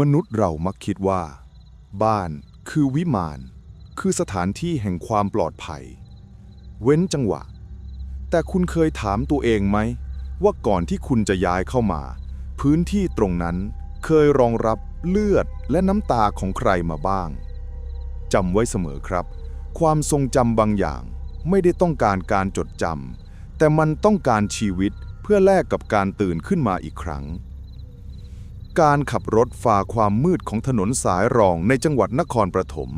มนุษย์เรามักคิดว่า บ้านคือวิมาน คือสถานที่แห่งความปลอดภัย เว้นจังหวะ แต่คุณเคยถามตัวเองไหม ว่าก่อนที่คุณจะย้ายเข้ามา พื้นที่ตรงนั้นเคยรองรับเลือดและน้ำตาของใครมาบ้างจำไว้เสมอครับ ความทรงจำบางอย่างไม่ได้ต้องการการจดจำแต่มันต้องการชีวิตเพื่อแลกกับการตื่นขึ้นมาอีกครั้ง การขับรถฝ่าความมืดของถนนสายรองในจังหวัดนครปฐม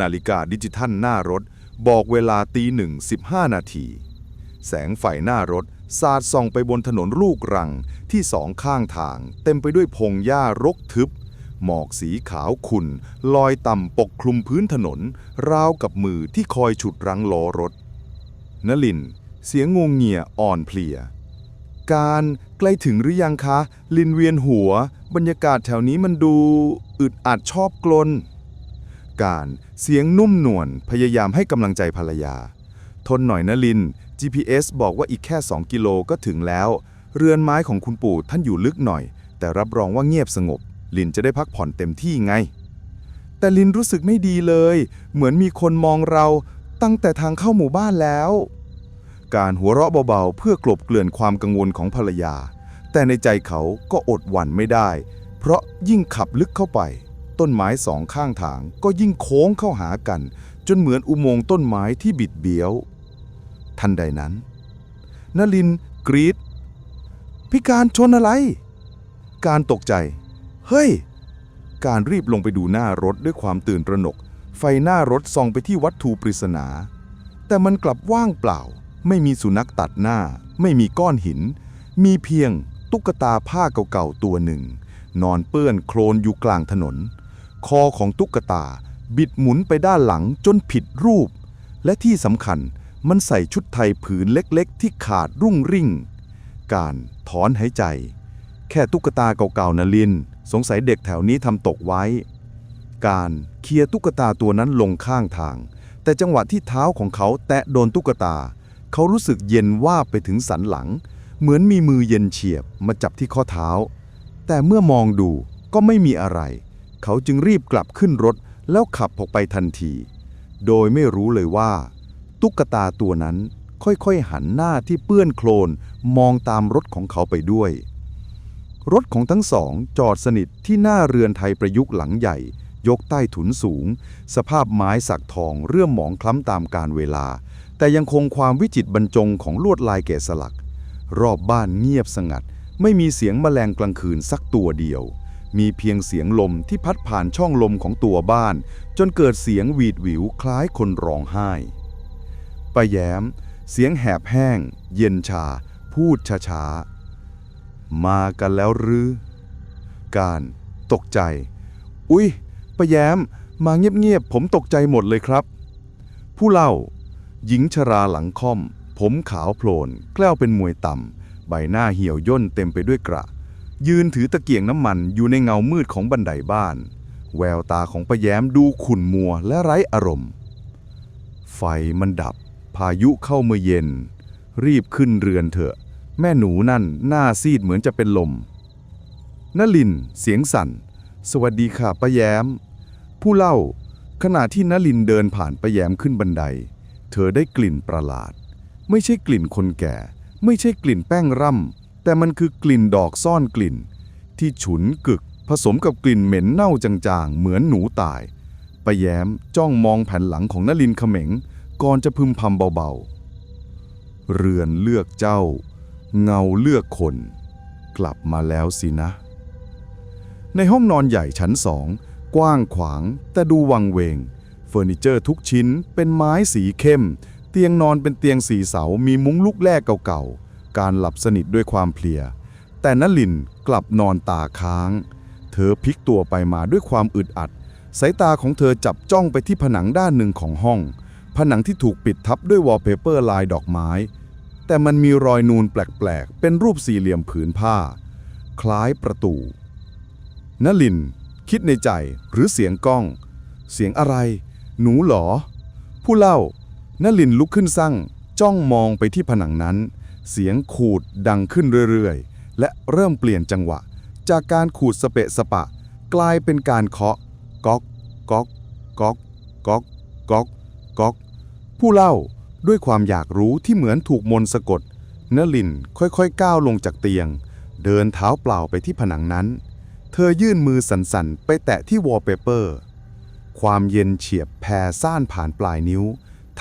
นาฬิกาดิจิทัลหน้ารถ บอกเวลาตีหนึ่งสิบห้านาที แสงไฟหน้ารถ สาดส่องไปบนถนนลูกรังที่สองข้างทาง เต็มไปด้วยพงหญ้ารกทึบ หมอกสีขาวขุ่นลอยต่ำปกคลุมพื้นถนน ราวกับมือที่คอยฉุดรั้งล้อรถนลิน เสียงงงเงียอ่อนเพลีย การใกล้ถึงหรือยังคะ ลินเวียนหัว บรรยากาศแถวนี้มันดูอึดอัดชอบกลน การเสียงนุ่มนวลพยายามให้กำลังใจภรรยา ทนหน่อยนะลิน GPS บอกว่าอีกแค่ 2 กิโลก็ถึงแล้ว เรือนไม้ของคุณปู่ท่านอยู่ลึกหน่อย แต่รับรองว่าเงียบสงบ ลินจะได้พักผ่อนเต็มที่ไง แต่ลินรู้สึกไม่ดีเลย เหมือนมีคนมองเราตั้งแต่ทางเข้าหมู่บ้านแล้ว การหัวเราะเบาๆเพื่อกลบเกลื่อนความกังวลของภรรยา แต่ในใจเขาก็อดหวั่นไม่ได้ เพราะยิ่งขับลึกเข้าไป ต้นไม้สองข้างทางก็ยิ่งโค้งเข้าหากัน จนเหมือนอุโมงค์ต้นไม้ที่บิดเบี้ยว ทันใดนั้นนลินกรีดพิการชนอะไร การตกใจ เฮ้ย การรีบลงไปดูหน้ารถด้วยความตื่นตระหนก ไฟหน้ารถส่องไปที่วัตถุปริศนา แต่มันกลับว่างเปล่า ไม่มีสุนัขตัดหน้า ไม่มีก้อนหิน มีเพียง ตุ๊กตาผ้าเก่าๆตัวหนึ่ง นอนเปื้อนโคลนอยู่กลางถนน คอของตุ๊กตาบิดหมุนไปด้านหลังจนผิดรูป และที่สำคัญมันใส่ชุดไทยผืนเล็กๆ ที่ขาดรุ่งริ่ง การถอนหายใจ แค่ตุ๊กตาเก่าๆนะลิน สงสัยเด็กแถวนี้ทำตกไว้ การเคลียร์ตุ๊กตาตัวนั้นลงข้างทาง แต่จังหวะที่เท้าของเขาแตะโดนตุ๊กตา เขารู้สึกเย็นว่าไปถึงสันหลัง เหมือนมีมือเย็นเฉียบมาจับที่ข้อเท้า แต่เมื่อมองดูก็ไม่มีอะไร เขาจึงรีบกลับขึ้นรถแล้วขับออกไปทันที โดยไม่รู้เลยว่า ตุ๊กตาตัวนั้นค่อยๆหันหน้าที่เปื้อนโคลนมองตามรถของเขาไปด้วย รถของทั้งสองจอดสนิทที่หน้าเรือนไทยประยุกต์หลังใหญ่ ยกใต้ถุนสูง สภาพไม้สักทองเรื่อมหมองคล้ำตามการเวลา แต่ยังคงความวิจิตรบรรจงของลวดลายแกะสลัก รอบบ้านเงียบสงัด ไม่มีเสียงแมลงกลางคืนสักตัวเดียว มีเพียงเสียงลมที่พัดผ่านช่องลมของตัวบ้าน จนเกิดเสียงหวีดหวิวคล้ายคนร้องไห้ป้าแย้ม เสียงแหบแห้ง เย็นชา พูดช้าๆ มากันแล้วหรือ การตกใจ อุ๊ยป้าแย้ม มาเงียบๆ ผมตกใจหมดเลยครับ ผู้เล่า หญิงชราหลังค่อม ผมขาวโพลนแกล้วเป็นมวยต่ำ ใบหน้าเหี่ยวย่นเต็มไปด้วยกระ ยืนถือตะเกียงน้ำมันอยู่ในเงามืดของบันไดบ้าน แววตาของป้าแย้มดูขุ่นมัวและไร้อารมณ์ ไฟมันดับ พายุเข้าเมื่อเย็น รีบขึ้นเรือนเถอะ แม่หนูนั่นหน้าซีดเหมือนจะเป็นลมนลิน เสียงสั่น สวัสดีค่ะป้าแย้ม ผู้เล่า ขณะที่นลินเดินผ่านป้าแย้มขึ้นบันได เธอได้กลิ่นประหลาด ไม่ใช่กลิ่นคนแก่ ไม่ใช่กลิ่นแป้งร่ำแต่มันคือกลิ่นดอกซ่อนกลิ่น ที่ฉุนกึกผสมกับกลิ่นเหม็นเน่าจางๆ เหมือนหนูตายป้าแย้มจ้องมองแผ่นหลังของนลินเขม็ง ก่อนจะพึมพำเบาๆ เรือนเลือกเจ้า เงาเลือกคน กลับมาแล้วสินะ ในห้องนอนใหญ่ชั้นสอง กว้างขวาง แต่ดูวังเวง เฟอร์นิเจอร์ทุกชิ้นเป็นไม้สีเข้ม เตียงนอนเป็นเตียงสีเสา มีมุ้งลูกแรกเก่าๆ การหลับสนิทด้วยความเพลีย แต่นลินกลับนอนตาค้าง เธอพลิกตัวไปมาด้วยความอึดอัด สายตาของเธอจับจ้องไปที่ผนังด้านหนึ่งของห้อง ผนังที่ถูกปิดทับด้วยวอลเปเปอร์ลายดอกไม้ แต่มันมีรอยนูนแปลกๆ เป็นรูปสี่เหลี่ยมผืนผ้า คล้ายประตู นลิน คิดในใจหรือเสียงกล้อง เสียงอะไร หนูหรอ ผู้เล่า นลินลุกขึ้นสั่งจ้องมองไปที่ผนังนั้น เสียงขูดดังขึ้นเรื่อยๆ และเริ่มเปลี่ยนจังหวะ จากการขูดสเปะสปะ กลายเป็นการเคาะก๊อกก๊อกก๊อกก๊อกก๊อกก๊อก ผู้เล่าด้วยความอยากรู้ที่เหมือนถูกมนต์สะกดนลินค่อยๆ ก้าวลงจากเตียง เดินเท้าเปล่าไปที่ผนังนั้น เธอยื่นมือสั่นๆ ไปแตะที่วอลเปเปอร์ ความเย็นเฉียบแผ่ซ่านผ่านปลายนิ้ว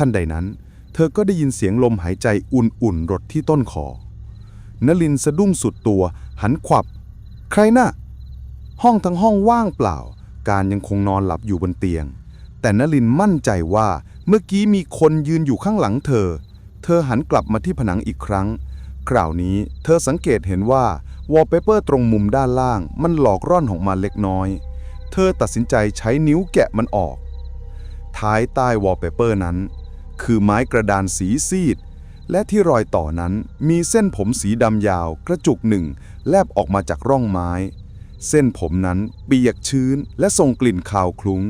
ท่านใดนั้น เธอก็ได้ยินเสียงลมหายใจอุ่นๆรดที่ต้นคอนลินสะดุ้งสุดตัว หันขวับ ใครน่ะ ห้องทั้งห้องว่างเปล่า การยังคงนอนหลับอยู่บนเตียง แต่นลินมั่นใจว่าเมื่อกี้มีคนยืนอยู่ข้างหลังเธอ เธอหันกลับมาที่ผนังอีกครั้ง คราวนี้เธอสังเกตเห็นว่าวอลเปเปอร์ตรงมุมด้านล่าง มันหลอกร่อนออกมาเล็กน้อย เธอตัดสินใจใช้นิ้วแกะมันออก ท้ายใต้วอลเปเปอร์นั้น คือไม้กระดานสีซีด และที่รอยต่อนั้นมีเส้นผมสีดำยาว กระจุกหนึ่ง แลบออกมาจากร่องไม้ เส้นผมนั้นเปียกชื้น และส่งกลิ่นคาวคลุ้ง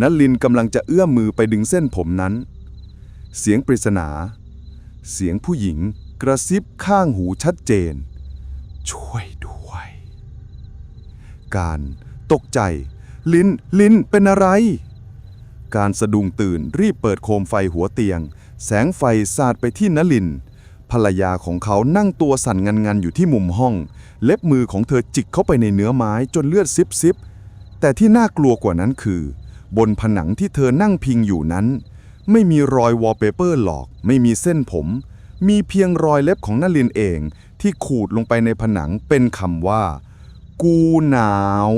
นลินกำลังจะเอื้อมมือไปดึงเส้นผมนั้น เสียงปริศนา เสียงผู้หญิงกระซิบข้างหูชัดเจน ช่วยด้วย การ ตกใจ ลินลินเป็นอะไร การสะดุ้งตื่นรีบเปิดโคมไฟหัวเตียง แสงไฟสาดไปที่นลิน ภรรยาของเขานั่งตัวสั่นงันๆอยู่ที่มุมห้อง เล็บมือของเธอจิกเข้าไปในเนื้อไม้จนเลือดซิบซิบแต่ที่น่ากลัวกว่านั้นคือ บนผนังที่เธอนั่งพิงอยู่นั้น ไม่มีรอยวอลเปเปอร์หลอก ไม่มีเส้นผม มีเพียงรอยเล็บของนลินเอง ที่ขูดลงไปในผนังเป็นคำว่า กูหนาว